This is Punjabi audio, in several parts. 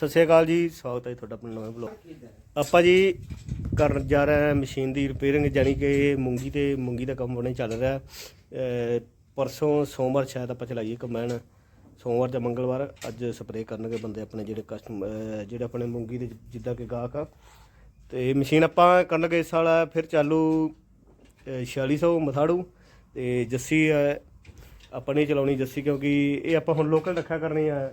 ਸਤਿ ਸ਼੍ਰੀ ਅਕਾਲ ਜੀ, ਸਵਾਗਤ ਹੈ ਤੁਹਾਡਾ ਆਪਣੇ ਨਵੇਂ ਬਲੌਗ ਆਪਾਂ ਜੀ ਕਰਨ ਜਾ ਰਹੇ ਹਾਂ ਮਸ਼ੀਨ ਦੀ ਰਿਪੇਅਰਿੰਗ ਜਾਨੀ ਕਿ ਮੂੰਗੀ ਤੇ ਮੂੰਗੀ ਦਾ ਕੰਮ ਬਣੇ ਚੱਲ ਰਿਹਾ। ਪਰਸੋਂ ਸੋਮਵਾਰ ਸ਼ਾਇਦ ਆਪਾਂ ਚਲਾਈਏ ਕੰਬਾਈਨ। ਸੋਮਵਾਰ ਜਾਂ ਮੰਗਲਵਾਰ ਅੱਜ ਸਪਰੇਅ ਕਰਨਗੇ ਬੰਦੇ ਆਪਣੇ ਜਿਹੜੇ ਕਸਟਮਰ ਜਿਹੜੇ ਆਪਣੇ ਮੂੰਗੀ ਦੇ ਜਿੱਦਾਂ ਕਿ ਗਾਹਕ ਆ। ਤੇ ਮਸ਼ੀਨ ਆਪਾਂ ਕਰਨਗੇ ਇਸ ਸਾਲ, ਫਿਰ ਚਾਲੂ, ਅਹ 4600 ਮਥਾੜੂ ਤੇ ਜੱਸੀ ਆਪਾਂ ਨਹੀਂ ਚਲਾਉਣੀ ਜੱਸੀ ਕਿਉਂਕਿ ਇਹ ਆਪਾਂ ਹੁਣ ਲੋਕਲ ਰੱਖਿਆ ਕਰਨੀ ਆ।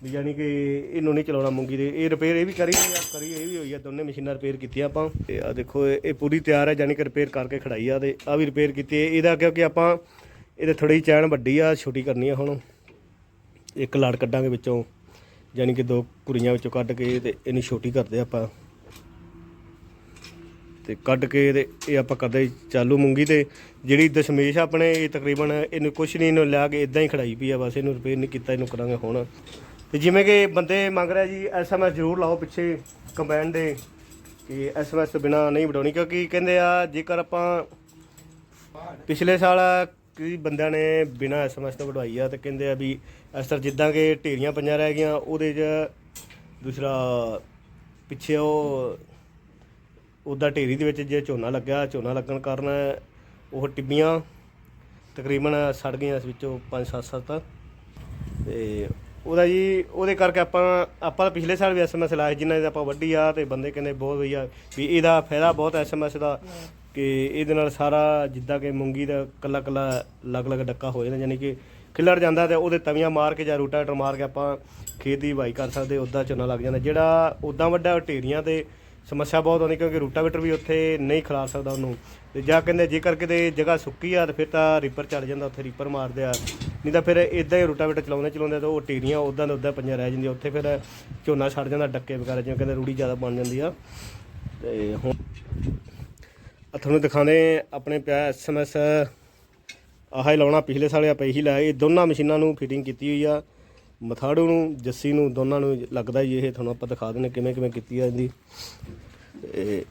ਵੀ ਯਾਨੀ ਕਿ ਇਹਨੂੰ ਨਹੀਂ ਚਲਾਉਣਾ ਮੂੰਗੀ ਦੇ। ਇਹ ਰਿਪੇਅਰ ਇਹ ਵੀ ਕਰੀ ਹੋਈ ਆ, ਕਰੀ ਇਹ ਵੀ ਹੋਈ ਆ, ਦੋਨੇ ਮਸ਼ੀਨਾਂ ਰਿਪੇਅਰ ਕੀਤੀਆਂ ਆਪਾਂ। ਤੇ ਆ ਦੇਖੋ, ਇਹ ਪੂਰੀ ਤਿਆਰ ਹੈ ਯਾਨੀ ਕਿ ਰਿਪੇਅਰ ਕਰਕੇ ਖੜਾਈ ਆ ਤੇ ਆ ਵੀ ਰਿਪੇਅਰ ਕੀਤੀ ਇਹਦਾ ਕਿਉਂਕਿ ਆਪਾਂ ਇਹਦੇ ਥੋੜੀ ਚੈਨ ਵੱਡੀ ਆ, ਛੋਟੀ ਕਰਨੀ ਆ ਹੁਣ। ਇੱਕ ਲੜ ਕੱਢਾਂਗੇ ਵਿੱਚੋਂ ਯਾਨੀ ਕਿ ਦੋ ਕੁੜੀਆਂ ਵਿੱਚੋਂ ਕੱਢ ਕੇ ਤੇ ਇਹਨੂੰ ਛੋਟੀ ਕਰਦੇ ਆਪਾਂ। ਤੇ ਕੱਢ ਕੇ ਤੇ ਇਹ ਆਪਾਂ ਕਰਦੇ ਚਾਲੂ ਮੂੰਗੀ ਤੇ। ਜਿਹੜੀ ਦਸ਼ਮੇਸ਼ ਆ ਆਪਣੇ, ਇਹ ਤਕਰੀਬਨ ਇਹਨੂੰ ਕੁਛ ਨਹੀਂ, ਇਹਨੂੰ ਲਿਆ ਕੇ ਇਦਾਂ ਹੀ ਖੜਾਈ ਪਈ ਆ, ਬਸ ਇਹਨੂੰ ਰਿਪੇਅਰ ਨਹੀਂ ਕੀਤਾ, ਇਹਨੂੰ ਕਰਾਂਗੇ ਹੁਣ। ਤੇ ਜਿਵੇਂ ਕਿ ਬੰਦੇ ਮੰਗ ਰਿਹਾ ਜੀ ਐਸਐਮਐਸ ਜ਼ਰੂਰ ਲਾਓ ਪਿੱਛੇ ਕੰਬਾਈਨ ਦੇ, ਕਿ ਐਸਐਮਐਸ ਤੋਂ ਬਿਨਾ ਨਹੀਂ ਵਡਾਉਣੀ, ਕਿਉਂਕਿ ਕਹਿੰਦੇ ਆ, ਜੇਕਰ ਆਪਾਂ ਪਿਛਲੇ ਸਾਲ ਕਿ ਬੰਦਿਆਂ ਨੇ ਬਿਨਾ ਐਸਐਮਐਸ ਤੋਂ ਵਡਵਾਈ ਆ, ਤੇ ਕਹਿੰਦੇ ਆ ਵੀ ਇਸ ਤਰ੍ਹਾਂ ਜਿੱਦਾਂ ਕਿ ਢੇਰੀਆਂ ਪੰਜਾਂ ਰਹਿ ਗਈਆਂ, ਉਹਦੇ 'ਚ ਦੂਸਰਾ ਪਿੱਛੇ ਉਹ, ਉਹਦਾ ਢੇਰੀ ਦੇ ਵਿੱਚ ਜੇ ਝੋਨਾ ਲੱਗਿਆ, ਝੋਨਾ ਲੱਗਣ ਕਾਰਨ ਉਹ ਟਿੱਬੀਆਂ ਤਕਰੀਬਨ ਸੜ ਗਈਆਂ ਇਸ ਵਿੱਚੋਂ 5-7 ਸੱਤ, ਤੇ ਉਹਦਾ ਜੀ, ਉਹਦੇ ਕਰਕੇ ਆਪਾਂ ਆਪਾਂ ਤਾਂ ਪਿਛਲੇ ਸਾਲ ਵੀ ਐਸਐਮਐਸ ਲਾਇਆ ਜਿਨ੍ਹਾਂ ਦੇ ਆਪਾਂ ਵੱਡੀ ਆ ਤੇ ਬੰਦੇ ਕਹਿੰਦੇ ਬਹੁਤ ਵਧੀਆ ਵੀ ਇਹਦਾ ਫਾਇਦਾ ਬਹੁਤ ਐਸਐਮਐਸ ਦਾ ਕਿ ਇਹਦੇ ਨਾਲ ਸਾਰਾ ਜਿੱਦਾਂ ਕਿ ਮੂੰਗੀ ਦਾ ਕੱਲਾ ਕੱਲਾ ਅਲੱਗ-ਅਲੱਗ ਡੱਕਾ ਹੋ ਜਾਂਦਾ, ਯਾਨੀ ਕਿ ਖਿਲੜ ਜਾਂਦਾ ਤੇ ਉਹਦੇ ਤਵੀਆਂ ਮਾਰ ਕੇ ਜਾਂ ਰੂਟਾਟਰ ਮਾਰ ਕੇ ਆਪਾਂ ਖੇਤ ਦੀ ਵਾਈ ਕਰ ਸਕਦੇ, ਉੱਦਾਂ ਝੋਨਾ ਲੱਗ ਜਾਂਦਾ, ਜਿਹੜਾ ਉਦਾਂ ਵੱਡਾ ਉਹ ਢੇਰੀਆਂ ਤੇ ਸਮੱਸਿਆ ਬਹੁਤ ਆਉਂਦੀ ਕਿਉਂਕਿ ਰੂਟਾਵੇਟਰ ਵੀ ਉੱਥੇ ਨਹੀਂ ਖਿਲਾਰ ਸਕਦਾ ਉਹਨੂੰ। ਤੇ ਜਾਂ ਕਹਿੰਦੇ ਜੇਕਰ ਕਿਤੇ ਜਗ੍ਹਾ ਸੁੱਕੀ ਆ ਤੇ ਫਿਰ ਤਾਂ ਰੀਪਰ ਚੜ ਜਾਂਦਾ, ਉੱਥੇ ਰੀਪਰ ਮਾਰਦੇ ਆ। ਨਹੀਂ ਤਾਂ ਫਿਰ ਇਦਾਂ ਹੀ ਰੂਟਾਵੇਟਰ ਚਲਾਉਂਦੇ ਚਲਾਉਂਦੇ ਤਾਂ ਉਹ ਟੀਰੀਆਂ ਉਦਾਂ ਦੇ ਉਦਾਂ ਪੰਜਾਂ ਰਹਿ ਜਾਂਦੀਆਂ, ਉੱਥੇ ਫਿਰ ਝੋਨਾ ਛੱਡ ਜਾਂਦਾ, ਡੱਕੇ ਵਗੈਰਾ ਜਿਵੇਂ ਕਹਿੰਦੇ ਰੂੜੀ ਜ਼ਿਆਦਾ ਬਣ ਜਾਂਦੀ ਆ। ਤੇ ਹੁਣ ਤੁਹਾਨੂੰ ਦਿਖਾਉਂਦੇ ਆਪਣੇ ਪਿਆ ਐਸਐਮਐਸ ਆਹ ਹੀ ਲਾਉਣਾ, ਪਿਛਲੇ ਸਾਲ ਆਪਾਂ ਇਹੀ ਲਾਇਆ ਇਹ ਦੋਨਾਂ ਮਸ਼ੀਨਾਂ ਨੂੰ ਫਿਟਿੰਗ ਕੀਤੀ ਹੋਈ ਆ। ਮਥਾੜੂ ਨੂੰ, ਜੱਸੀ ਨੂੰ, ਦੋਨਾਂ ਨੂੰ ਲੱਗਦਾ ਹੀ ਇਹ ਤੁਹਾਨੂੰ ਆਪਾਂ ਦਿਖਾ ਦਿੰਦੇ ਕਿਵੇਂ ਕਿਵੇਂ ਕੀਤੀ ਆ ਇਹਦੀ। ਤੇ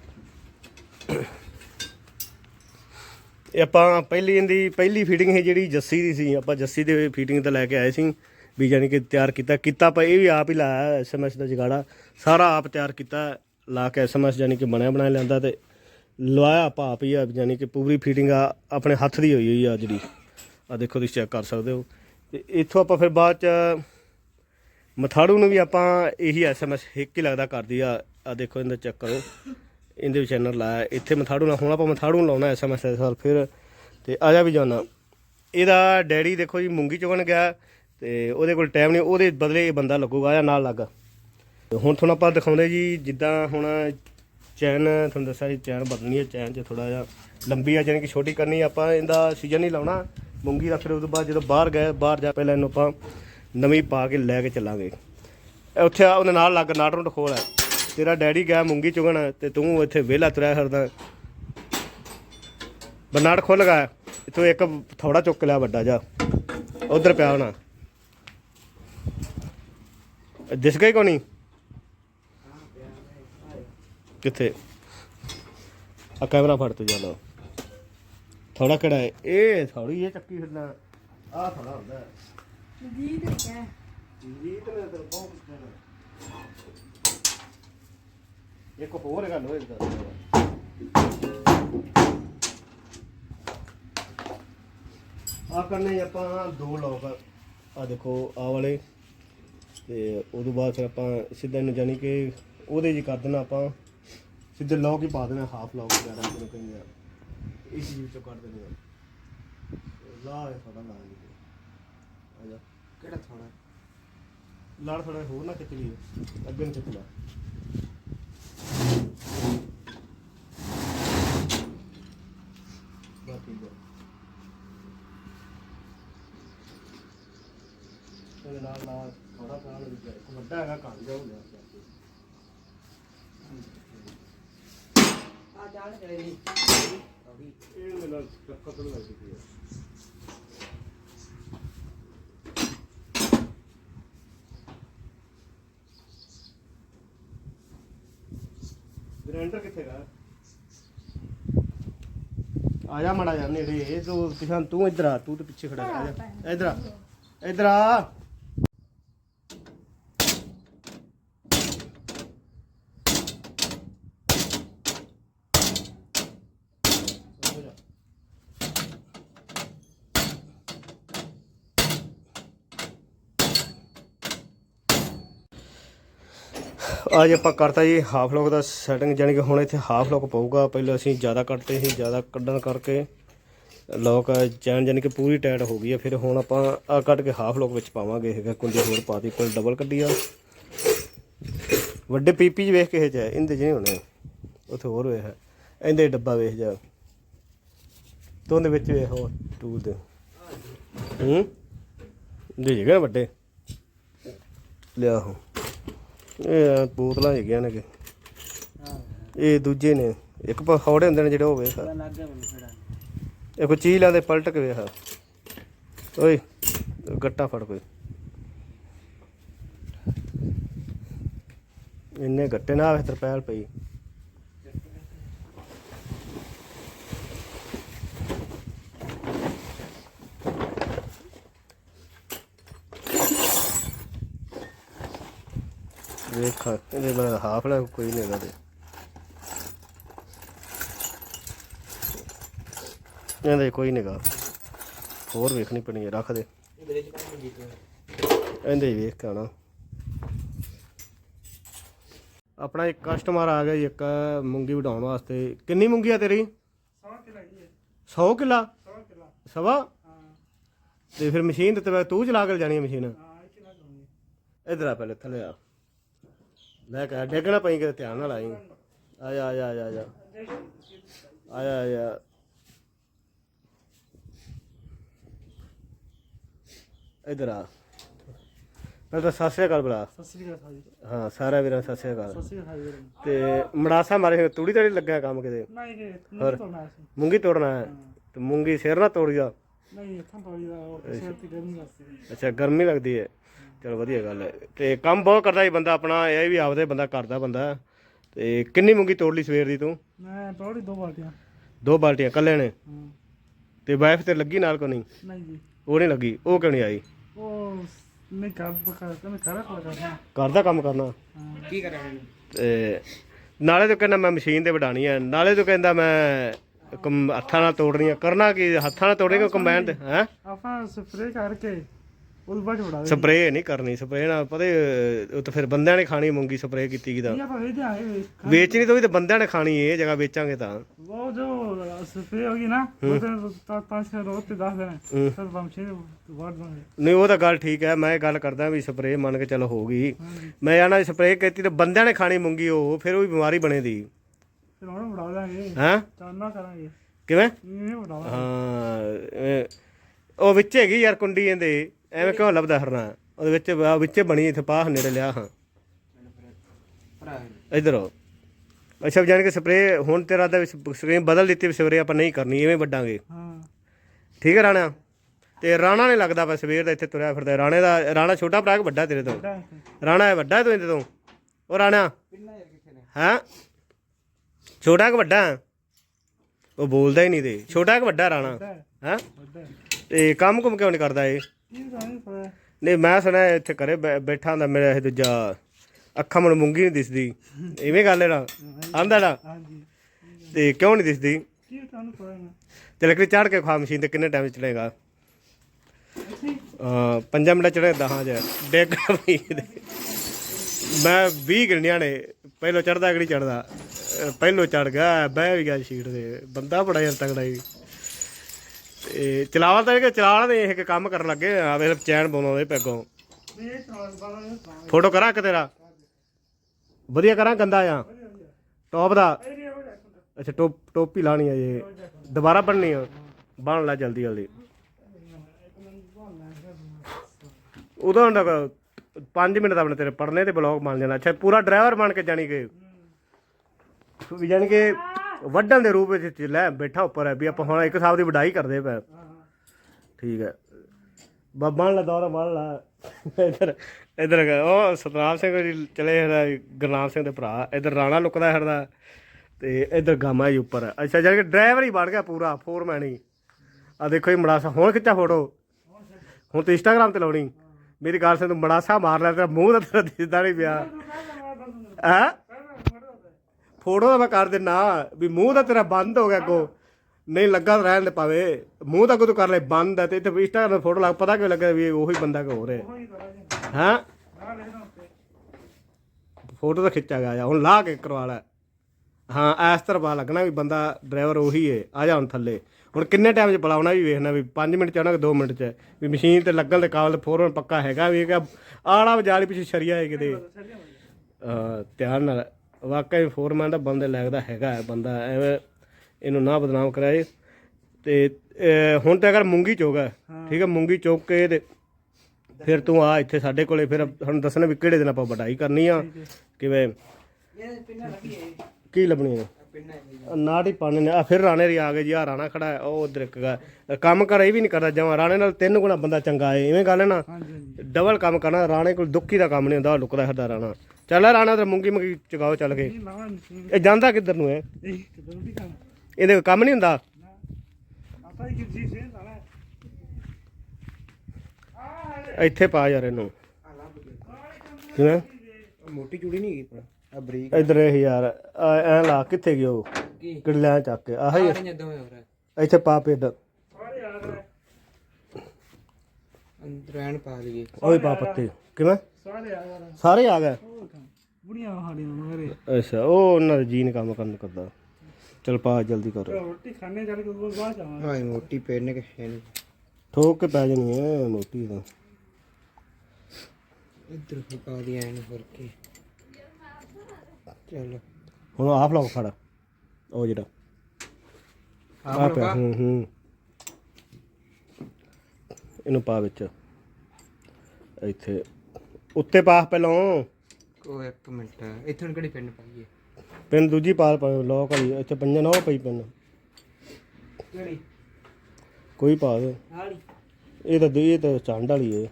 ਇਹ ਆਪਾਂ ਪਹਿਲੀ ਇਹਦੀ, ਪਹਿਲੀ ਫੀਟਿੰਗ ਹੈ ਜਿਹੜੀ ਜੱਸੀ ਦੀ ਸੀ, ਆਪਾਂ ਜੱਸੀ ਦੇ ਫੀਟਿੰਗ ਤੇ ਲੈ ਕੇ ਆਏ ਸੀ, ਵੀ ਯਾਨੀ ਕਿ ਤਿਆਰ ਕੀਤਾ ਕੀਤਾ ਆਪਾਂ ਇਹ ਵੀ ਆਪ ਹੀ ਲਾਇਆ ਐਸਐਮਐਸ ਦਾ ਜਗਾੜਾ, ਸਾਰਾ ਆਪ ਤਿਆਰ ਕੀਤਾ, ਲਾ ਕੇ ਐਸਐਮਐਸ ਯਾਨੀ ਕਿ ਬਣਿਆ ਬਣਾਇਆ ਲੈਂਦਾ ਤੇ ਲਵਾਇਆ ਆਪਾਂ ਆਪ ਹੀ ਆ ਯਾਨੀ ਕਿ ਪੂਰੀ ਫੀਡਿੰਗ ਆ, ਆਪਣੇ ਹੱਥ ਦੀ ਹੋਈ ਹੋਈ ਆ ਜਿਹੜੀ। ਆ ਦੇਖੋ ਤੁਸੀਂ ਚੈੱਕ ਕਰ ਸਕਦੇ ਹੋ। ਤੇ ਇੱਥੋਂ ਆਪਾਂ ਫਿਰ ਬਾਅਦ ਚ ਮਥਾੜੂ ਨੂੰ ਵੀ ਆਪਾਂ ਇਹੀ ਐਸਐਮਐਸ ਇੱਕ ਹੀ ਲੱਗਦਾ ਕਰਦੀ ਆ ਆ ਦੇਖੋ ਇਹਦਾ ਚੈੱਕ ਕਰੋ। ਇਹਦੇ ਵਿੱਚ ਚੈਨਲ ਲਾਇਆ। ਇੱਥੇ ਮਥਾੜੂ ਨਾਲ ਹੁਣ ਆਪਾਂ ਮਥਾੜੂ ਨੂੰ ਲਾਉਣਾ ਐਸਐਮਐਸ ਇਸ ਵਾਰ ਫਿਰ। ਤੇ ਆ ਜਾ ਵੀ ਜਾਣਾ। ਇਹਦਾ ਡੈਡੀ ਦੇਖੋ ਜੀ ਮੂੰਗੀ ਚੁਗਣ ਗਿਆ, ਤੇ ਉਹਦੇ ਕੋਲ ਟਾਈਮ ਨਹੀਂ ਉਹਦੇ ਬਦਲੇ ਇਹ ਬੰਦਾ ਲੱਗੂਗਾ ਆ ਨਾਲ ਲੱਗ। ਤੇ ਹੁਣ ਤੁਹਾਨੂੰ ਆਪਾਂ ਦਿਖਾਉਂਦੇ ਜੀ, ਜਿੱਦਾਂ ਹੁਣ ਚੈਨ, ਤੁਹਾਨੂੰ ਦੱਸਿਆ ਜੀ, ਚੈਨ ਬਦਲਣੀ ਹੈ ਚੈਨ 'ਚ ਥੋੜਾ ਜਿਹਾ ਲੰਬੀ ਆ, ਜਾਣੀ ਕਿ ਛੋਟੀ ਕਰਨੀ ਆਪਾਂ ਇਹਦਾ ਸੀਜ਼ਨ ਨਹੀਂ ਲਾਉਣਾ। ਮੂੰਗੀ ਦਾ ਫਿਰ ਉਸ ਤੋਂ ਬਾਅਦ ਜਦੋਂ ਬਾਹਰ ਗਏ, ਬਾਹਰ ਜਾ ਪਹਿਲਾਂ ਇਹਨੂੰ ਆਪਾਂ ਨਵੀਂ ਪਾ ਕੇ ਲੈ ਕੇ ਚੱਲਾਂਗੇ। ਉੱਥੇ ਉਹਦੇ ਨਾਲ ਲੱਗ ਨਾਟ ਖੋਲ ਹੈ ਤੇਰਾ ਡੈਡੀ ਗਿਆ, ਮੂੰਗੀ ਚੁਗਣ, ਤੇ ਤੂੰ ਇੱਥੇ ਵਿਹਲਾ ਤੁਰਿਆ ਫਿਰਦਾ। ਬਰਨਾੜ ਖੋਲ ਗਾ ਇਥੋਂ ਇੱਕ ਥੋੜਾ ਚੁੱਕ ਲਿਆ ਵੱਡਾ ਜਾ ਉਧਰ ਪਿਆ ਹੋਣਾ। ਦਿਸ ਗਈ ਕੋਣੀ? ਕਿੱਥੇ? ਆ ਕੈਮਰਾ ਫੜ ਤੂੰ ਜਾ ਥੋੜਾ ਕਿਹੜਾ ਇਹ ਥੋੜੀ ਇਹ ਚੱਕੀ ਫਿਰਨਾ ਆ ਥੋੜਾ ਹੁੰਦਾ। ਜੀ ਤੇ ਮੈਂ ਤਾਂ ਬਹੁਤ ਕਹਿਣਾ। ਇੱਕ ਹੋਰ ਗੱਲ ਹੋਏ ਆ ਕਰਨੇ ਆਪਾਂ ਦੋ ਲੋਕ। ਆ ਦੇਖੋ ਆ ਵਾਲੇ। ਤੇ ਉਦੋਂ ਬਾਅਦ ਫਿਰ ਆਪਾਂ ਸਿੱਧਾ ਇਹਨੂੰ ਜਾਨੀ ਕਿ ਉਹਦੇ ਜੀ ਕਰ ਦੇਣਾ ਆਪਾਂ। ਸਿੱਧੇ ਲੋਕ ਹੀ ਪਾ ਦੇਣਾ ਹਾਫ ਲੋਕ ਵਗੈਰਾ ਜਿਹਨੂੰ ਕਹਿੰਦੇ ਆ। ਇਸ ਚੀਜ਼ ਚੋਂ ਕੱਢ ਦੇਣੇ ਆ। ਲਾ ਇਹ ਥੋੜਾ ਲਾ ਲਈ ਆ ਜਾ ਕਿਹੜਾ ਥੋੜਾ ਲੜ ਥੋੜਾ ਹੋਰ ਨਾ ਖਿੱਚ ਲਈ ਅੱਗੇ ਨੂੰ ਖਿੱਚ ਲਾ ਬਸ ਠੀਕ ਹੈ। ਇਹਦੇ ਨਾਲ ਨਾਲ ਥੋੜਾ ਕਾਲ ਵਿੱਚ ਇੱਕ ਵੱਡਾ ਹੈਗਾ ਕੰਨ ਜਾ ਹੋ ਗਿਆ ਆ ਜਾਣ ਕਰੇ ਨਹੀਂ ਇਹ ਮੇਰੇ ਨਾਲ ਟੱਕਰ ਤੋਂ ਲੱਗ ਗਈ ਹੈ ਗ੍ਰੈਂਡਰ ਕਿੱਥੇ ਗਾ ਆ ਜਾ ਮੜਾ ਜਾ ਨੇੜੇ ਇਹ ਤੂੰ ਕਿਸ਼ਨ ਤੂੰ ਇੱਧਰ ਆ ਤੂੰ ਤੇ ਪਿੱਛੇ ਖੜਾ ਆ ਜਾ। ਇੱਧਰ ਆ ਇੱਧਰ ਆ। ਅੱਜ ਆਪਾਂ ਕਰਤਾ ਜੀ ਹਾਫ ਲੋਕ ਦਾ ਸੈਟਿੰਗ ਜਾਨੀ ਕਿ ਹੁਣ ਇੱਥੇ ਹਾਫ ਲੋਕ ਪਊਗਾ। ਪਹਿਲਾਂ ਅਸੀਂ ਜ਼ਿਆਦਾ ਕੱਟਦੇ ਸੀ ਜ਼ਿਆਦਾ ਕੱਢਣ ਕਰਕੇ ਲੋਕ ਚੈਨ ਜਾਨੀ ਕਿ ਪੂਰੀ ਟਾਈਟ ਹੋ ਗਈ ਹੈ ਫਿਰ ਹੁਣ ਆਪਾਂ ਆ ਕੱਢ ਕੇ ਹਾਫ ਲੋਕ ਵਿੱਚ ਪਾਵਾਂਗੇ। ਇਹ ਕੁੰਡੀ ਹੋਰ ਪਾਤੀ ਕੋਲ ਡਬਲ ਕੱਢੀ ਆ। ਵੱਡੇ ਪੀਪੀ ਚ ਵੇਖ ਕੇ ਇਹ ਚ ਹੈ, ਇਹਦੇ ਚ ਨਹੀਂ ਹੋਣੇ ਉੱਥੇ ਹੋਰ ਵੇਖ ਇਹਦੇ ਡੱਬਾ ਵੇਖ ਜਾ। ਤੋਂ ਦੇ ਵਿੱਚ ਵੇਖ ਉਹ ਟੂਲ ਦੇ। ਹੂੰ? ਦੇ ਜਗ੍ਹਾ ਵੱਡੇ। ਲਿਆ ਹੋ ਇਹ ਬੋਤਲਾਂ ਹੈਗੀਆਂ ਨੇ ਕਿ। ਇਹ ਦੂਜੇ ਨੇ। ਇੱਕ ਪਖੌੜੇ ਹੁੰਦੇ ਨੇ ਜਿਹੜੇ ਉਹ ਵੇਖ। ਇਹ ਕੋਈ ਚੀਜ਼ ਲਾਦੇ ਪਲਟ ਕੇ ਵੇਖ। ਓਏ ਗੱਟਾ ਫੜ ਕੋਈ। ਇੰਨੇ ਗੱਟੇ ਨਾ ਆਵੇ ਤਰਪੈਲ ਪਈ। ਵੇਖ ਇਹਦੇ ਹਾਫ ਲੈ ਕੋਈ ਨਹੀਂ ਤੇ। ਇਹਦੇ ਕੋਈ ਨਹੀਂਗਾ ਹੋਰ ਵੇਖਣੀ ਪੈਣੀ ਹੈ ਰੱਖ ਦੇ। ਇਹਦੇ ਹੀ ਵੇਖ ਕੇ ਆਉਣਾ। ਆਪਣਾ ਇੱਕ ਕਸਟਮਰ ਆ ਗਿਆ ਜੀ ਇੱਕ ਮੂੰਗੀ ਵਢਾਉਣ ਵਾਸਤੇ। ਕਿੰਨੀ ਮੂੰਗੀ ਆ ਤੇਰੀ? 100 ਕਿੱਲਾ ਸਵਾ? ਤੇ ਫਿਰ ਮਸ਼ੀਨ ਤੇ ਤੇ ਚਲਾ ਕੇ ਜਾਣੀ ਹੈ ਮਸ਼ੀਨ ਇਧਰ ਆ ਪਹਿਲੇ ਥੱਲੇ ਆ। ਲੈ ਕੇ ਆ, ਡੇਗਣਾ ਪਈ ਕਿਤੇ ਧਿਆਨ ਨਾਲ ਆਈ। ਆ ਜਾ ਆ ਜਾ ਆ ਜਾ ਆ ਜਾ। ਆ ਜਾ ਆ ਜਾ। ਇਧਰ ਆ। ਪਹਿਲਾਂ ਤਾਂ ਸਤਿ ਸ੍ਰੀ ਅਕਾਲ ਬੁਲਾ। ਸਤਿ ਸ੍ਰੀ ਅਕਾਲ ਹਾਂ ਸਾਰਾ ਵੀਰਾਂ ਸਤਿ ਸ੍ਰੀ ਅਕਾਲ। ਸਤਿ ਸ੍ਰੀ ਅਕਾਲ ਜੀ ਤੇ ਮੜਾਸਾ ਮਾਰੇ ਤੂੜੀ ਤੜੀ ਲੱਗਾ ਕੰਮ ਕਿਤੇ? ਨਹੀਂ ਨਹੀਂ ਤੋੜਨਾ ਸੀ। ਮੂੰਗੀ ਤੋੜਨਾ ਹੈ। ਤੇ ਮੂੰਗੀ ਸਿਰ ਨਾ ਤੋੜ ਜਾ ਨਹੀਂ ਇੱਥੋਂ ਤੋੜੀ ਦਾ ਉਹ ਸਿਰ ਤੇ ਗਰਮੀ ਲੱਗਦੀ। ਅੱਛਾ ਗਰਮੀ ਲੱਗਦੀ ਹੈ। ਚਲ ਵਧੀਆ ਗੱਲ ਹੈ। ਤੇ ਕੰਮ ਬਹੁਤ ਕਰਦਾ ਜੀ ਬੰਦਾ ਆਪਣਾ ਇਹ ਵੀ ਆਪਦੇ ਬੰਦਾ ਕਰਦਾ ਬੰਦਾ। ਤੇ ਕਿੰਨੀ ਮੂੰਗੀ ਤੋੜ ਲਈ ਸਵੇਰ ਦੀ ਤੂੰ? ਮੈਂ ਤੋੜੀ ਦੋ ਬਾਲਟੀਆਂ। ਦੋ ਬਾਲਟੀਆਂ ਕੱਲੇ ਨੇ? ਤੇ ਵਾਈਫ ਤੇ ਲੱਗੀ ਨਾਲ ਕੋ ਨਹੀਂ? ਨਹੀਂ ਜੀ। ਉਹ ਨਹੀਂ ਲੱਗੀ ਉਹ ਕਿਉਂ ਨਹੀਂ ਆਈ? ਉਹ ਕਰ ਮੈਂ ਕਰਾ ਕਰਦਾ। ਕੰਮ ਕਰਨਾ। ਹਾਂ। ਕੀ ਕਰਾਂ ਤੇ ਨਾਲੇ ਤੋਂ ਕਹਿੰਦਾ ਮੈਂ ਮਸ਼ੀਨ ਤੇ ਵਡਾਣੀ ਹੈ। ਨਾਲੇ ਤੋਂ ਕਹਿੰਦਾ ਮੈਂ ਕਮ- ਹੱਥਾਂ ਨਾਲ ਤੋੜਨੀ ਹੈ। ਕਰਨਾ ਕੀ ਹੱਥਾਂ ਨਾਲ ਤੋੜੇਗਾ ਕੰਬਾਈਨ ਤੇ ਹੈ? ਆਪਾਂ ਸਪਰੇ ਕਰਕੇ ਸਪਰੇਅ ਨਹੀਂ ਕਰਨੀ ਸਪਰੇਅ ਨਾਲ ਪਤਾ ਉਹ ਤਾਂ ਫਿਰ ਬੰਦਿਆਂ ਨੇ ਖਾਣੀ ਮੂੰਗੀ ਸਪਰੇਅ ਕੀਤੀ ਕੀ ਦਾ। ਇਹ ਆਪਾਂ ਵੇਚ ਆਏ ਵੇਚਣੀ ਤਾਂ ਵੀ ਤਾਂ ਬੰਦਿਆਂ ਨੇ ਖਾਣੀ ਇਹ ਜਗ੍ਹਾ ਵੇਚਾਂਗੇ ਤਾਂ। ਉਹ ਜੋ ਸਪਰੇ ਹੋਗੀ ਨਾ ਉਹ ਤਾਂ ਤਾਂ ਸੇ ਰੋਤ ਤੇ ਦੱਸ ਦੇਣਾ। ਹੂੰ। ਫਿਰ ਬੰਸ਼ੇ ਵਾਰ ਦਾਂਗੇ ਨਹੀਂ ਉਹ ਤਾਂ ਗੱਲ ਠੀਕ ਹੈ ਮੈਂ ਇਹ ਗੱਲ ਕਰਦਾ ਵੀ ਸਪਰੇਅ ਮੰਨ ਕੇ ਚੱਲ ਹੋ ਗਈ। ਮੈਂ ਆਣਾ ਸਪਰੇਅ ਕੀਤੀ ਤੇ ਬੰਦਿਆਂ ਨੇ ਖਾਣੀ ਮੂੰਗੀ ਉਹ ਫਿਰ ਉਹ ਵੀ ਬਿਮਾਰੀ ਬਣੇ ਦੀ ਫਿਰ ਹੁਣ ਉਡਾ ਦਾਂਗੇ। ਹੈਂ? ਚਾਨਾ ਕਰਾਂਗੇ। ਕਿਵੇਂ? ਇਹ ਹਾਂ ਇਹ- ਉਹ ਵਿੱਚ ਹੈਗੀ ਯਾਰ ਕੁੰਡੀ ਇਹਦੇ। ਐਵੇਂ ਕਿਉਂ ਲੱਭਦਾ ਹਰਨਾ ਉਹਦੇ ਵਿੱਚ ਵਿੱਚੇ ਬਣੀ ਇੱਥੇ ਪਾਹ ਨੇੜੇ ਲਿਆ ਹਾਂ। ਇਧਰ ਆਓ। ਅੱਛਾ ਜਾਨ ਕੇ ਸਪਰੇਅ ਹੁਣ ਤੇਰਾ ਦਾ ਸਪਰੇਅ ਬਦਲ ਦਿੱਤੀ ਸਵੇਰੇ ਆਪਾਂ ਨਹੀਂ ਕਰਨੀ ਐਵੇਂ ਵੱਡਾਂਗੇ। ਹਾਂ। ਠੀਕ ਹੈ ਰਾਣਾ? ਤੇ ਰਾਣਾ ਨਹੀਂ ਲੱਗਦਾ ਬਸ ਸਵੇਰ ਦਾ ਇੱਥੇ ਤੁਰਿਆ ਫਿਰਦਾ। ਰਾਣੇ ਦਾ ਰਾਣਾ ਛੋਟਾ ਭਰਾ ਕਿ ਵੱਡਾ ਤੇਰੇ ਤੋਂ? ਰਾਣਾ ਹੈ ਵੱਡਾ ਤੂੰ ਇਹਦੇ ਤੋਂ? ਉਹ ਰਾਣਾ? ਹਾਂ? ਛੋਟਾ ਕਿ ਵੱਡਾ? ਉਹ ਬੋਲਦਾ ਹੀ ਨਹੀਂ ਤੇ। ਛੋਟਾ ਕਿ ਵੱਡਾ ਰਾਣਾ? ਹਾਂ? ਤੇ ਕੰਮ ਕੁਮ ਕਿਉਂ ਨਹੀਂ ਕਰਦਾ ਇਹ? ਨਹੀਂ ਮੈਂ ਸੁਣਿਆ ਇੱਥੇ ਘਰੇ ਬੈ- ਬੈਠਾ ਹੁੰਦਾ ਮੇਰਾ ਇਹ ਦੂਜਾ ਅੱਖਾਂ ਮਨ ਮੂੰਗੀ ਨਹੀਂ ਦਿਸਦੀ। ਇਵੇਂ ਗੱਲ ਹੈ ਨਾ? ਆਂਦਾ ਨਾ? ਹਾਂਜੀ। ਤੇ ਕਿਉਂ ਨਹੀਂ ਦਿਸਦੀ? ਕੀ ਤੁਹਾਨੂੰ ਪਤਾ ਨਾ? ਤੇ ਲੱਕੜੀ ਚੜ ਕੇ ਖਾ ਮਸ਼ੀਨ ਤੇ ਕਿੰਨੇ ਟਾਈਮ ਚਲੇਗਾ ਅੱਛੀ ਅ ਪੰਜਾਂ ਮਿੰਟਾਂ ਚੜੇ ਦਹਾਂ ਜਾ ਡੇਗ। ਮੈਂ 20 ਗਿਣੀਆਂ ਨੇ ਪਹਿਲੋਂ ਚੜਦਾ ਅਗੜੀ ਚੜਦਾ ਪਹਿਲੋਂ ਚੜ ਗਿਆ ਬਹਿ ਵੀ ਗਿਆ ਸ਼ੀਟ ਦੇ ਬੰਦਾ ਬੜਾ ਯਾਰ ਤਗੜਾ ਹੀ ਤੇ ਚਲਾਵਾ ਤਾਂ ਇਹ ਕਿ ਚਲਾਣਾ ਦੇ ਇਹ ਕੰਮ ਕਰਨ ਲੱਗੇ ਆ ਵੇਖ ਚੈਨ ਬਣਾਉਂਦੇ ਪੈਗੋਂ ਫੋਟੋ ਕਰਾਂ ਕਿ ਤੇਰਾ? ਵਧੀਆ ਕਰਾਂ ਗੰਦਾ ਆ ਟੌਪ ਦਾ? ਅੱਛਾ ਟੋਪ ਟੋਪੀ ਲਾਣੀ ਆ ਜੇ ਦੁਬਾਰਾ ਬਣਨੀ ਆ? ਬਣ ਲੈ ਜਲਦੀ ਜਲਦੀ। ਉਦੋਂ ਤੱਕ 5 ਮਿੰਟ ਦਾ ਆਪਣੇ ਤੇਰੇ ਪੜਨੇ ਤੇ ਬਲੌਗ ਬਣ ਜਾਣਾ। ਅੱਛਾ, ਪੂਰਾ ਡਰਾਈਵਰ ਬਣ ਕੇ ਜਾਣੀ ਕਿ? ਵੀ ਜਾਣੀ ਕਿ ਵੱਢਣ ਦੇ ਰੂਪ ਵਿੱਚ ਲੈ ਬੈਠਾ ਉੱਪਰ ਹੈ ਵੀ ਆਪਾਂ ਹੁਣ ਇੱਕ ਹਿਸਾਬ ਦੀ ਵਡਾਈ ਕਰਦੇ ਪਏ ਠੀਕ ਹੈ। ਬੱਬਾਂ ਲਾ ਦੌਰਾ ਬਣ ਲਾ। ਇਧਰ ਇਧਰ ਉਹ ਸਤਨਾਮ ਸਿੰਘ ਜੀ ਚਲੇ ਹਰਾ ਗੁਰਨਾਮ ਸਿੰਘ ਦੇ ਭਰਾ। ਇਧਰ ਰਾਣਾ ਲੁਕਦਾ ਹਰਦਾ ਤੇ ਇਧਰ ਗਾਮਾ ਜੀ ਉੱਪਰ ਅੱਛਾ ਜਾਣੀ ਕਿ ਡਰਾਈਵਰ ਹੀ ਬਣ ਗਿਆ ਪੂਰਾ ਫੋਰਮੈਨ ਹੀ। ਆ ਦੇਖੋ ਇਹ ਮੜਾਸਾ। ਹੁਣ ਖਿੱਚਾ ਫੋਟੋ। ਹੁਣ ਤੇ ਇੰਸਟਾਗ੍ਰਾਮ ਤੇ ਲਾਉਣੀ। ਮੇਰੀ ਗੱਲ ਸੁਣ ਤੂੰ ਮੜਾਸਾ ਮਾਰ ਲੈ ਤੇਰਾ ਮੂੰਹ ਦਾ ਤੇਰਾ ਦਿਸਦਾ ਨਹੀਂ ਪਿਆ। ਹੈ? ਫੋਟੋ ਤਾਂ ਮੈਂ ਕਰ ਦਿੰਨਾ ਵੀ ਮੂੰਹ ਦਾ ਤੇਰਾ ਬੰਦ ਹੋ ਗਿਆ ਕੋ। ਨਹੀਂ ਲੱਗਾ ਤਾਂ ਰਹਿਣ ਦੇ ਪਾਵੇ ਮੂੰਹ ਤਾਂ ਕੋ ਤੂੰ ਕਰ ਲੈ ਬੰਦ ਹੈ ਤੇ ਇੱਥੇ ਇੰਸਟਾਗ੍ਰਾਮ ਤੇ ਫੋਟੋ ਲੱਗ ਪਤਾ ਕਿਉਂ ਲੱਗਾ ਵੀ ਇਹ ਉਹੀ ਬੰਦਾ ਕੋ ਹੋ। ਰਿਹਾ ਹਾਂ? ਫੋਟੋ ਤਾਂ ਖਿੱਚਿਆ ਗਿਆ ਹੁਣ ਲਾ ਕੇ ਕਰਵਾ ਲੈ। ਹਾਂ ਇਸ ਤਰ੍ਹਾਂ ਪਾ ਲੱਗਣਾ ਵੀ ਬੰਦਾ ਡਰਾਈਵਰ ਉਹੀ ਏ ਆ ਜਾ ਹੁਣ ਥੱਲੇ। ਹੁਣ ਕਿੰਨੇ ਟਾਈਮ 'ਚ ਬੁਲਾਉਣਾ ਵੀ ਵੇਖਣਾ ਵੀ 5 ਮਿੰਟ ਚਾਹਣਾ ਕਿ 2 ਮਿੰਟ 'ਚ? ਵੀ ਮਸ਼ੀਨ ਤੇ ਲੱਗਣ ਦੇ ਕਾਬਲ ਫੋਰਨ ਪੱਕਾ ਹੈਗਾ ਵੀ ਇਹ ਆਲਾ ਵਿਚਾਲੀ ਪਿੱਛੇ ਸ਼ਰੀਆ ਹੈ ਕਿਤੇ? ਧਿਆਨ ਨਾਲ ਵਾਕਈ ਫੋਰਮੈਨ ਦਾ ਬੰਦੇ ਲੱਗਦਾ ਹੈਗਾ ਹੈ ਬੰਦਾ ਐਵੇਂ ਇਹਨੂੰ ਨਾ ਬਦਨਾਮ ਕਰਾਏ। ਤੇ ਅਹ ਹੁਣ ਤੇ ਅਗਰ ਮੂੰਗੀ ਚੋਗ ਹੈ ਠੀਕ ਹੈ ਮੂੰਗੀ ਚੋਕ ਕੇ ਤੇ ਫਿਰ ਤੂੰ ਆ ਇੱਥੇ ਸਾਡੇ ਕੋਲੇ ਫਿਰ ਹੁਣ ਦੱਸਣਾ ਵੀ ਕਿਹੜੇ ਦਿਨ ਆਪਾਂ ਵਡਾਈ ਕਰਨੀ ਆ ਕਿਵੇਂ? ਕੀ ਲੱਭਣੀ ਹੈ? ਨਾੜ ਪਾਣੇ ਨੇ। ਆ ਫਿਰ ਰਾਣੇ ਦੀ ਆ ਗਏ ਜੀ ਆ ਰਾਣਾ ਖੜਾ ਹੈ ਉਹ ਉਧਰ ਇੱਕ ਗਾ ਕੰਮ ਕਰ ਇਹ ਵੀ ਨਹੀਂ ਕਰਦਾ ਜਮਾ। ਰਾਣੇ ਨਾਲ ਤਿੰਨ ਗੁਣਾ ਬੰਦਾ ਚੰਗਾ ਹੈ ਇਵੇਂ ਗੱਲ ਹੈ ਨਾ। ਡਬਲ ਕੰਮ ਕਰਨਾ ਰਾਣੇ ਕੋਲ ਦੁੱਖੀ ਦਾ ਕੰਮ ਨਹੀਂ ਹੁੰਦਾ ਉਹ ਲੁਕਦਾ ਫਿਰਦਾ ਰਾਣਾ। ਚੱਲ ਆ ਰਾਣਾ ਤੇ ਮੂੰਗੀ ਮੂੰਗੀ ਚਗਾਓ ਚੱਲ ਕੇ। ਇਹ ਜਾਂਦਾ ਕਿੱਧਰ ਨੂੰ ਹੈ ਇਹ ਕਿਦੋਂ ਵੀ ਕੰਮ। ਇਹਦੇ ਕੋਈ ਕੰਮ ਨਹੀਂ ਹੁੰਦਾ? ਇੱਥੇ ਪਾ ਯਾਰ ਇਹਨੂੰ। ਕਿਵੇਂ ਮੋਟੀ ਚੂੜੀ ਨਹੀਂ ਗਈ ਆ ਬਰੀਕ ਇੱਧਰ ਇਹ ਯਾਰ ਐ ਲਾ ਕਿੱਥੇ ਗਿਓ ਕੀ? ਕਿੜਲਿਆਂ ਚੱਕ ਕੇ? ਆਹ ਇੱਥੇ ਪਾ ਪੇਡ। ਅੰਦਰ ਐਨ ਪਾ ਲਈਏ। ਓਏ ਪਾ ਪੱਤੇ। ਕਿਵੇਂ? ਸਾਰੇ ਆ ਰਹੇ ਸਾਰੇ ਆ ਗਏ? ਅੱਛਾ ਉਹ ਉਹਨਾਂ ਦਾ ਜੀਨ ਕੰਮ ਕਰਨ ਕਰਦਾ। ਚਲ ਪਾ ਜਲਦੀ ਕਰ। ਰੋਟੀ ਖਾਣੇ ਚੱਲ ਕੇ ਉਹ ਬਾਅਦ ਜਾਵਾਂਗੇ ਹਾਂ ਮੋਟੀ ਪੈਨ ਕੇ ਹੈ ਨਹੀਂ? ਠੋਕ ਕੇ ਪੈ ਜਾਣੀ ਹੈ ਮੋਟੀ ਤਾਂ। ਇੱਧਰ ਪਾ ਦਿਆ ਐਨ ਹੋਰ ਕੇ। ਚਲੋ। ਹੁਣ ਆਹ ਫਲੌਗ ਫੜ ਉਹ ਜਿਹੜਾ। ਆ ਪਿਆ ਹੂੰ ਹੂੰ। ਇਹਨੂੰ ਪਾ ਵਿੱਚ। ਇੱਥੇ। ਉੱਤੇ ਪਾ ਪਹਿਲਾਂ। ਉਹ ਇੱਕ ਮਿੰਟ ਇੱਥੋਂ ਕਿਹੜੀ ਪੈਨ ਪਾਈਏ? ਪਿੰਨ ਦੂਜੀ ਪਾ ਪਾ ਲੋਕ ਵਾਲੀ ਇੱਥੇ ਪੰਜਾਂ ਨਾ ਉਹ ਪਈ ਪਿੰਨ ਕਿਹੜੀ? ਕੋਈ ਪਾ ਦੇ ਆੜੀ ਇਹ ਤਾਂ ਇਹ ਤਾਂ ਚੰਡ ਵਾਲੀ ਏ।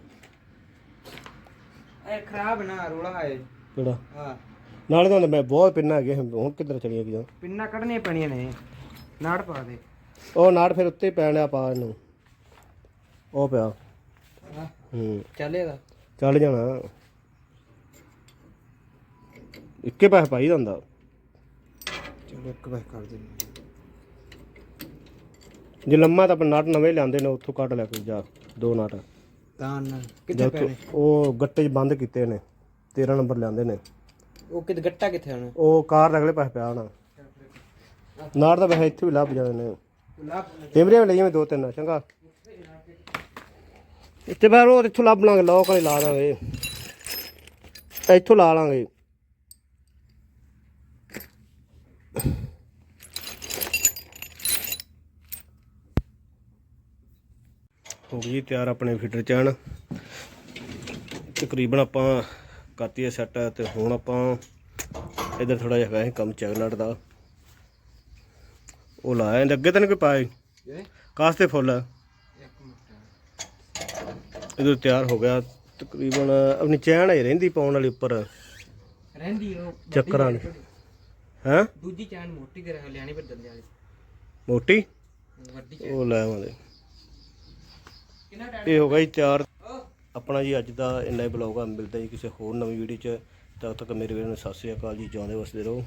ਇਹ ਖਰਾਬ ਨਾ ਰੋਲਾ ਹੈ ਕਿਹੜਾ? ਹਾਂ। ਨਾਲੇ ਤਾਂ ਮੈਂ ਬਹੁਤ ਪਿੰਨਾਂ ਹੈਗੇ ਹੁਣ ਕਿੱਧਰ ਚਲੀਆਂ ਗਈਆਂ? ਪਿੰਨਾ ਕੱਢਣੀਆਂ ਪੈਣੀਆਂ ਨੇ ਨਾੜ ਪਾ ਦੇ। ਉਹ ਨਾੜ ਫਿਰ ਉੱਤੇ ਪੈਣਿਆ ਪਾ ਇਹਨੂੰ ਉਹ ਪਿਆ। ਹੂੰ। ਚੱਲੇਗਾ ਚੱਲ ਜਾਣਾ। ਇੱਕੇ ਪੈਸੇ ਪਾਈ ਜਾਂਦਾ। ਚਲੋ ਇੱਕ ਵਾਰ ਕਰ ਦਿੰਦੇ ਜੇ ਲੰਮਾ ਤਾਂ ਆਪਾਂ ਨਟ ਨਵੇਂ ਲਿਆਂਦੇ ਨੇ ਉੱਥੋਂ ਕੱਢ ਲੈ ਕੇ ਜਾ ਦੋ ਨਟ। ਤਾਂ ਜਾਂ ਕਿੱਥੇ ਉੱਥੋਂ- ਪੈਣੇ? ਉਹ ਗੱਟੇ 'ਚ ਬੰਦ ਕੀਤੇ ਨੇ 13 ਨੰਬਰ ਲਿਆਂਦੇ ਨੇ। ਉਹ ਕਿਤੇ ਗੱਟਾ ਕਿੱਥੇ ਆਣਾ ਉਹ ਕਾਰ ਦੇ ਅਗਲੇ ਪਾਸੇ ਪਿਆ ਹੋਣਾ। ਨਾੜ ਤਾਂ ਵੈਸੇ ਇੱਥੇ ਵੀ ਲੱਭ ਜਾਂਦੇ ਨੇ। ਲੱਭ ਟਿਮਰੀਆਂ ਵੀ ਲਈਆਂ ਦੋ ਤਿੰਨ ਚੰਗਾ। ਇੱਥੇ ਬਾਹਰ ਉਹ ਇੱਥੋਂ ਲੱਭ ਲਾਂਗੇ ਲੋਕ ਵਾਲੇ ਲਾ ਦਾਂਗੇ ਇੱਥੋਂ ਲਾ ਲਾਂਗੇ। ਹੋ ਗਈ ਤਿਆਰ ਆਪਣੇ ਫੀਡਰ ਚੈਨ ਤਕਰੀਬਨ ਆਪਾਂ ਕਰਤੀ ਹੈ ਸੈੱਟ ਤੇ ਹੁਣ ਆਪਾਂ ਇਧਰ ਥੋੜਾ ਜਿਹਾ ਸੀ ਕੰਮ ਚੈਗਨਟ ਦਾ। ਉਹ ਲਾਇਆ ਅੱਗੇ ਤਾਂ ਨਹੀਂ ਕੋਈ ਪਾਏ ਇਹ ਕਾਸਤੇ ਫੁੱਲ। ਇਧਰ ਤਿਆਰ ਹੋ ਗਿਆ ਤਕਰੀਬਨ ਆਪਣੀ ਚੈਨ ਹੀ ਰਹਿੰਦੀ ਪਾਉਣ ਵਾਲੀ ਉੱਪਰ। ਰਹਿੰਦੀ ਉਹ ਚੱਕਰਾਂ। ਚੈਨ ਹੈ? ਦੂਜੀ ਚੈਨ ਮੋਟੀ ਕਰ ਪਰ ਦੰਦੇ ਵਾਲੀ। ਮੋਟੀ? ਉਹ ਲੈ ਆਵਾਂਗੇ। ਇਹ ਹੋ ਗਿਆ ਜੀ ਤਿਆਰ। ਆਪਣਾ ਜੀ ਅੱਜ ਦਾ ਇੰਨਾ ਹੀ ਬਲੌਗ ਆ ਮਿਲਦਾ ਜੀ ਕਿਸੇ ਹੋਰ ਨਵੀਂ ਵੀਡੀਓ 'ਚ। ਤਦ ਤੱਕ ਮੇਰੇ ਵੀਰਾਂ ਨੂੰ ਸਤਿ ਸ੍ਰੀ ਅਕਾਲ ਜੀ ਜਿਉਂਦੇ ਵਸਦੇ ਰਹੋ।